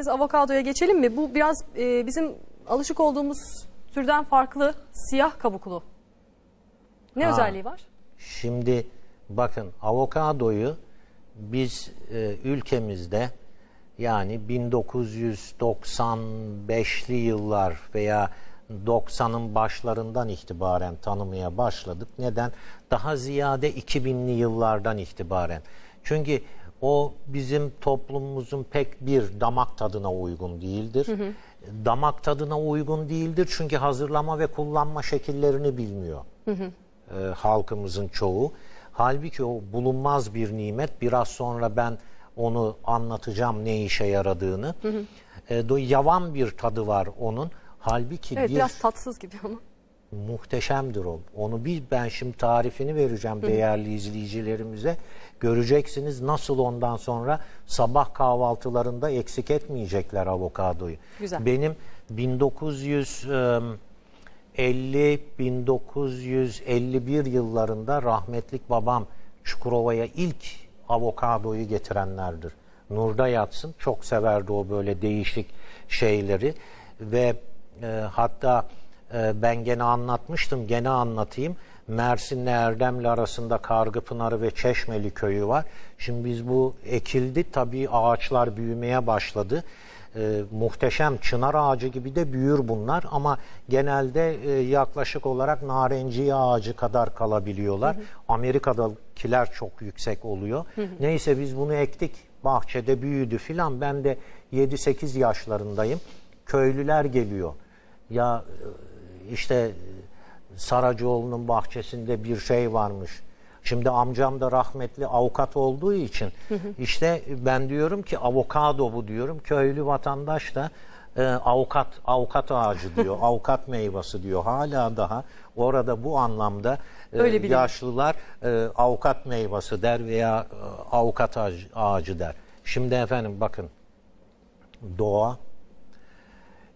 isterseniz avokadoya geçelim mi? Bu biraz e, bizim alışık olduğumuz türden farklı siyah kabuklu. Ne Ha. özelliği var? Şimdi bakın avokadoyu biz e, ülkemizde yani 1995'li yıllar veya 90'ın başlarından itibaren tanımaya başladık. Neden? Daha ziyade 2000'li yıllardan itibaren. Çünkü o bizim toplumumuzun pek bir damak tadına uygun değildir. Damak tadına uygun değildir çünkü hazırlama ve kullanma şekillerini bilmiyor e, halkımızın çoğu. Halbuki o bulunmaz bir nimet. Biraz sonra ben onu anlatacağım ne işe yaradığını. E, do- yavan bir tadı var onun. Halbuki Evet bir biraz tatsız gibi ama. Muhteşemdir o. Onu bir ben şimdi tarifini vereceğim değerli izleyicilerimize. Göreceksiniz nasıl ondan sonra sabah kahvaltılarında eksik etmeyecekler avokadoyu. Güzel. Benim 1950 1951 yıllarında rahmetlik babam Çukurova'ya ilk avokadoyu getirenlerdir. Nurda yatsın. Çok severdi o böyle değişik şeyleri ve e, hatta ben gene anlatmıştım, gene anlatayım. Mersin'le Erdemli arasında Kargıpınarı ve Çeşmeli köyü var. Şimdi biz bu ekildi, tabii ağaçlar büyümeye başladı. E, muhteşem çınar ağacı gibi de büyür bunlar ama genelde e, yaklaşık olarak narenciye ağacı kadar kalabiliyorlar. Amerika'dakiler çok yüksek oluyor. Neyse biz bunu ektik. Bahçede büyüdü filan. Ben de 7-8 yaşlarındayım. Köylüler geliyor. Ya e, işte e, Saracoğlu'nun bahçesinde bir şey varmış. Şimdi amcam da rahmetli avukat olduğu için işte ben diyorum ki avokado bu diyorum. Köylü vatandaş da e, avukat avukat ağacı diyor. avukat meyvesi diyor. Hala daha orada bu anlamda e, Öyle yaşlılar e, avukat meyvesi der veya e, avukat ağacı, ağacı der. Şimdi efendim bakın doğa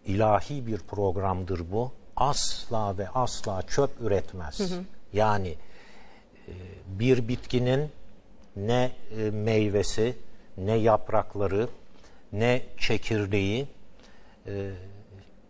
ilahi bir programdır bu. Asla ve asla çöp üretmez. Yani e, bir bitkinin ne e, meyvesi, ne yaprakları, ne çekirdeği, e,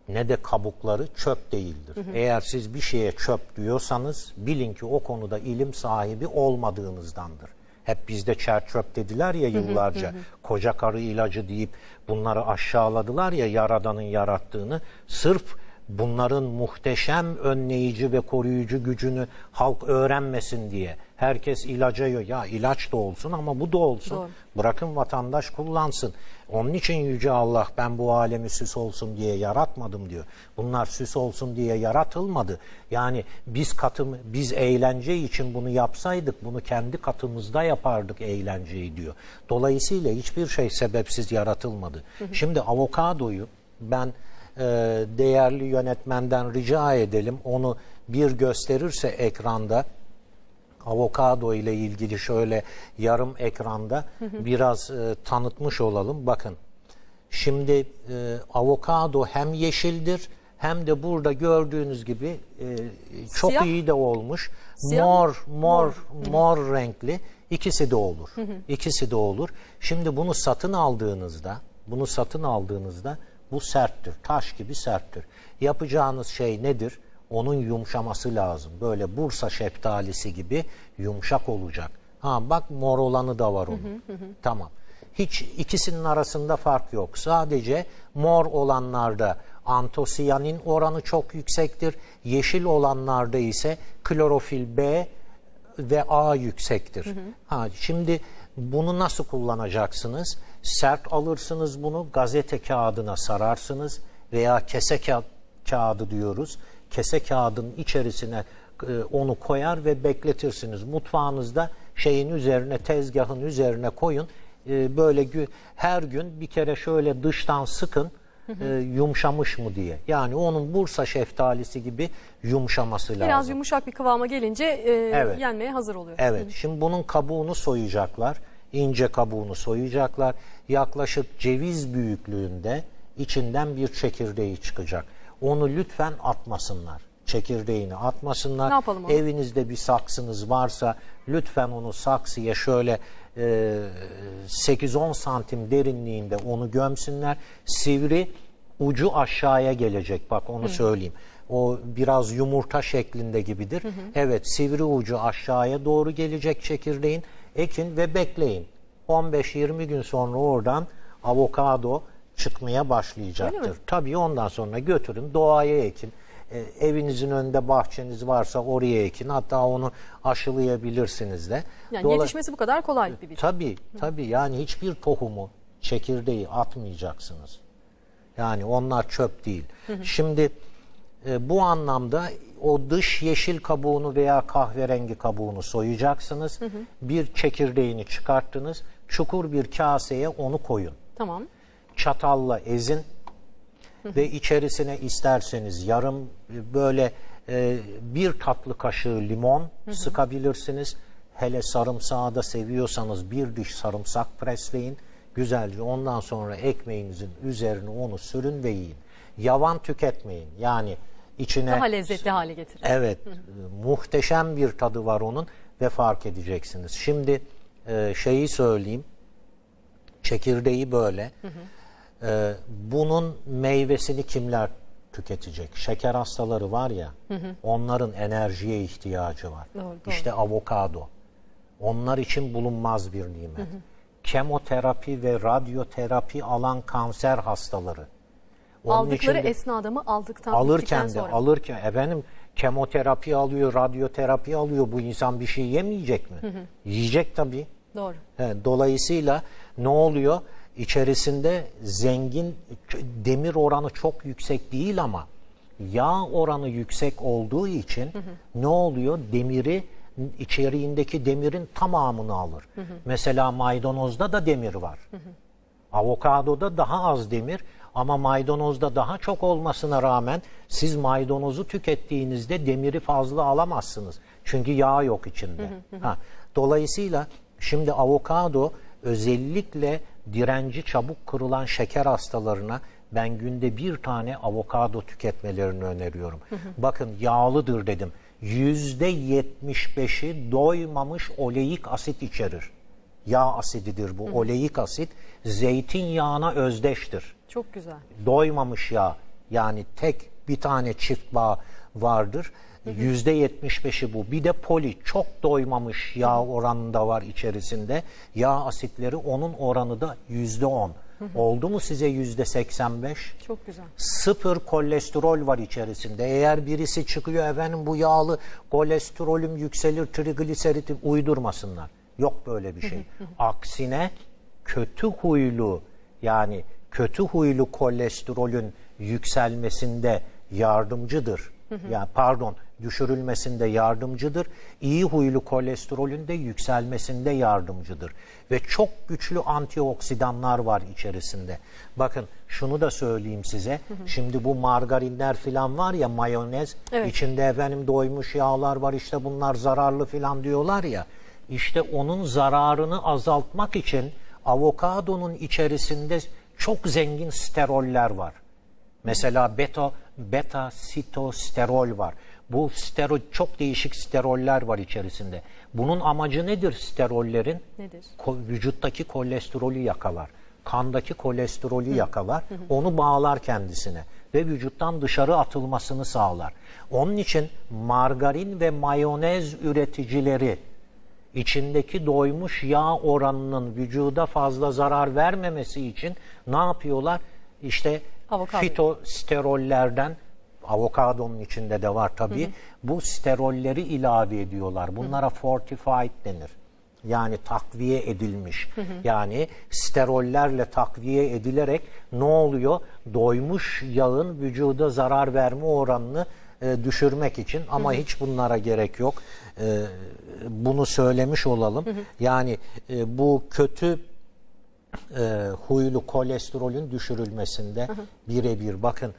ne de kabukları çöp değildir. Eğer siz bir şeye çöp diyorsanız bilin ki o konuda ilim sahibi olmadığınızdandır. Hep bizde çer çöp dediler ya yıllarca. Koca karı ilacı deyip bunları aşağıladılar ya yaradanın yarattığını. Sırf bunların muhteşem önleyici ve koruyucu gücünü halk öğrenmesin diye. Herkes ilaca. Ya ilaç da olsun ama bu da olsun. Doğru. Bırakın vatandaş kullansın. Onun için Yüce Allah ben bu alemi süs olsun diye yaratmadım diyor. Bunlar süs olsun diye yaratılmadı. Yani biz katım, biz eğlence için bunu yapsaydık bunu kendi katımızda yapardık eğlenceyi diyor. Dolayısıyla hiçbir şey sebepsiz yaratılmadı. Şimdi avokadoyu ben e, değerli yönetmenden rica edelim onu bir gösterirse ekranda avokado ile ilgili şöyle yarım ekranda biraz e, tanıtmış olalım. Bakın şimdi e, avokado hem yeşildir hem de burada gördüğünüz gibi e, çok Siyah. iyi de olmuş. Siyah mor mor mor renkli ikisi de olur. İkisi de olur. Şimdi bunu satın aldığınızda bunu satın aldığınızda bu serttir. Taş gibi serttir. Yapacağınız şey nedir? Onun yumuşaması lazım. Böyle Bursa şeftalisi gibi yumuşak olacak. Ha bak mor olanı da var onun. Tamam. Hiç ikisinin arasında fark yok. Sadece mor olanlarda antosiyanin oranı çok yüksektir. Yeşil olanlarda ise klorofil B ve A yüksektir. Ha, şimdi bunu nasıl kullanacaksınız? Sert alırsınız bunu gazete kağıdına sararsınız veya kese ka- kağıdı diyoruz. Kese kağıdın içerisine e, onu koyar ve bekletirsiniz. Mutfağınızda şeyin üzerine tezgahın üzerine koyun. E, böyle gü- her gün bir kere şöyle dıştan sıkın e, yumuşamış mı diye. Yani onun Bursa şeftalisi gibi yumuşaması lazım. Biraz yumuşak bir kıvama gelince e, Evet. yenmeye hazır oluyor. Evet. Şimdi bunun kabuğunu soyacaklar. İnce kabuğunu soyacaklar. Yaklaşık ceviz büyüklüğünde içinden bir çekirdeği çıkacak. Onu lütfen atmasınlar. Çekirdeğini atmasınlar. Ne yapalım onu? Evinizde bir saksınız varsa lütfen onu saksıya şöyle e, 8-10 santim derinliğinde onu gömsünler. Sivri ucu aşağıya gelecek bak onu söyleyeyim. O biraz yumurta şeklinde gibidir. Evet sivri ucu aşağıya doğru gelecek çekirdeğin. Ekin ve bekleyin. 15-20 gün sonra oradan avokado çıkmaya başlayacaktır. Tabii ondan sonra götürün doğaya ekin. E, evinizin önünde bahçeniz varsa oraya ekin. Hatta onu aşılayabilirsiniz de. Yani Dola- yetişmesi bu kadar kolay bir bitki. Tabii tabii yani hiçbir tohumu çekirdeği atmayacaksınız. Yani onlar çöp değil. Şimdi e, bu anlamda o dış yeşil kabuğunu veya kahverengi kabuğunu soyacaksınız. Bir çekirdeğini çıkarttınız. Çukur bir kaseye onu koyun. Tamam. Çatalla ezin ve içerisine isterseniz yarım e, böyle e, bir tatlı kaşığı limon sıkabilirsiniz. Hele sarımsağı da seviyorsanız bir diş sarımsak presleyin. Güzelce ondan sonra ekmeğinizin üzerine onu sürün ve yiyin. Yavan tüketmeyin. Yani içine Daha lezzetli hale getirir. Evet, muhteşem bir tadı var onun ve fark edeceksiniz. Şimdi e, şeyi söyleyeyim, çekirdeği böyle. E, bunun meyvesini kimler tüketecek? Şeker hastaları var ya, onların enerjiye ihtiyacı var. Doğru, doğru. İşte avokado. Onlar için bulunmaz bir nimet. Kemoterapi ve radyoterapi alan kanser hastaları. Onun Aldıkları için de- esnada mı aldıktan alırken de sonra. alırken efendim kemoterapi alıyor, radyoterapi alıyor. Bu insan bir şey yemeyecek mi? Yiyecek tabii. Doğru. He, dolayısıyla ne oluyor? İçerisinde zengin demir oranı çok yüksek değil ama yağ oranı yüksek olduğu için ne oluyor? Demiri içeriğindeki demirin tamamını alır. Mesela maydanozda da demir var. Avokadoda daha az demir ama maydanozda daha çok olmasına rağmen siz maydanozu tükettiğinizde demiri fazla alamazsınız. Çünkü yağ yok içinde. Ha, dolayısıyla şimdi avokado özellikle direnci çabuk kırılan şeker hastalarına ben günde bir tane avokado tüketmelerini öneriyorum. Bakın yağlıdır dedim. Yüzde 75'i doymamış oleik asit içerir yağ asididir bu. Oleik asit zeytinyağına özdeştir. Çok güzel. Doymamış yağ yani tek bir tane çift bağ vardır. Yüzde yetmiş beşi bu. Bir de poli çok doymamış yağ oranında var içerisinde. Yağ asitleri onun oranı da yüzde on. Oldu mu size yüzde seksen beş? Çok güzel. sıfır kolesterol var içerisinde. Eğer birisi çıkıyor efendim bu yağlı kolesterolüm yükselir, trigliseritim uydurmasınlar. Yok böyle bir şey. Aksine kötü huylu yani kötü huylu kolesterolün yükselmesinde yardımcıdır. Yani pardon, düşürülmesinde yardımcıdır. İyi huylu kolesterolün de yükselmesinde yardımcıdır. Ve çok güçlü antioksidanlar var içerisinde. Bakın şunu da söyleyeyim size. Şimdi bu margarinler falan var ya mayonez Evet. içinde efendim doymuş yağlar var işte bunlar zararlı falan diyorlar ya. İşte onun zararını azaltmak için avokadonun içerisinde çok zengin steroller var. Mesela beta beta sitosterol var. Bu sterol çok değişik steroller var içerisinde. Bunun amacı nedir sterollerin? Nedir? Ko- vücuttaki kolesterolü yakalar. Kandaki kolesterolü yakalar. Onu bağlar kendisine ve vücuttan dışarı atılmasını sağlar. Onun için margarin ve mayonez üreticileri içindeki doymuş yağ oranının vücuda fazla zarar vermemesi için ne yapıyorlar? İşte Avokado. fitosterollerden avokadonun içinde de var tabii. Bu sterolleri ilave ediyorlar. Bunlara fortified denir. Yani takviye edilmiş. Yani sterollerle takviye edilerek ne oluyor? Doymuş yağın vücuda zarar verme oranını e, düşürmek için ama hiç bunlara gerek yok. E, bunu söylemiş olalım. Yani e, bu kötü e, huylu kolesterolün düşürülmesinde birebir bakın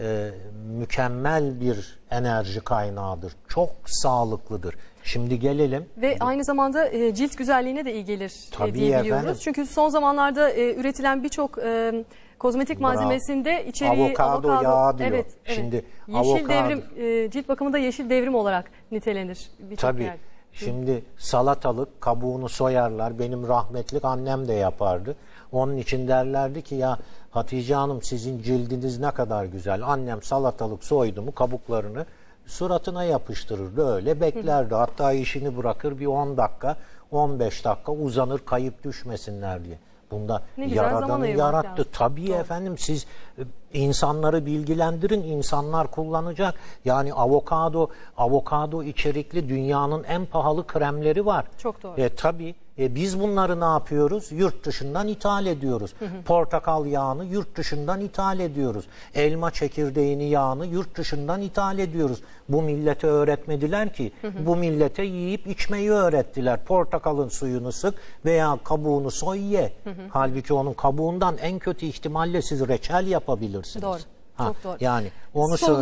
e, mükemmel bir enerji kaynağıdır. Çok sağlıklıdır. Şimdi gelelim. Ve aynı zamanda e, cilt güzelliğine de iyi gelir Tabii diyebiliyoruz. efendim. Çünkü son zamanlarda e, üretilen birçok e, kozmetik malzemesinde içeriği Avokado yağı diyor. Evet, evet. Şimdi yeşil avokado- devrim e, cilt bakımında yeşil devrim olarak nitelenir Tabii. yerde. Şimdi salatalık kabuğunu soyarlar. Benim rahmetlik annem de yapardı. Onun için derlerdi ki ya Hatice Hanım sizin cildiniz ne kadar güzel. Annem salatalık soydu mu kabuklarını suratına yapıştırırdı. Öyle beklerdi. Hatta işini bırakır bir 10 dakika 15 dakika uzanır kayıp düşmesinler diye. Bunda Ne Yaradan'ı yarattı. lazım. Tabii Doğru. efendim siz e, insanları bilgilendirin, insanlar kullanacak. Yani avokado, avokado içerikli dünyanın en pahalı kremleri var. Çok doğru. E, tabii e, biz bunları ne yapıyoruz? Yurt dışından ithal ediyoruz. Portakal yağını yurt dışından ithal ediyoruz. Elma çekirdeğini yağını yurt dışından ithal ediyoruz. Bu millete öğretmediler ki. Bu millete yiyip içmeyi öğrettiler. Portakalın suyunu sık veya kabuğunu soy ye. Halbuki onun kabuğundan en kötü ihtimalle siz reçel yapabilirsiniz. Doğru. Çok doğru. Yani onu Sorular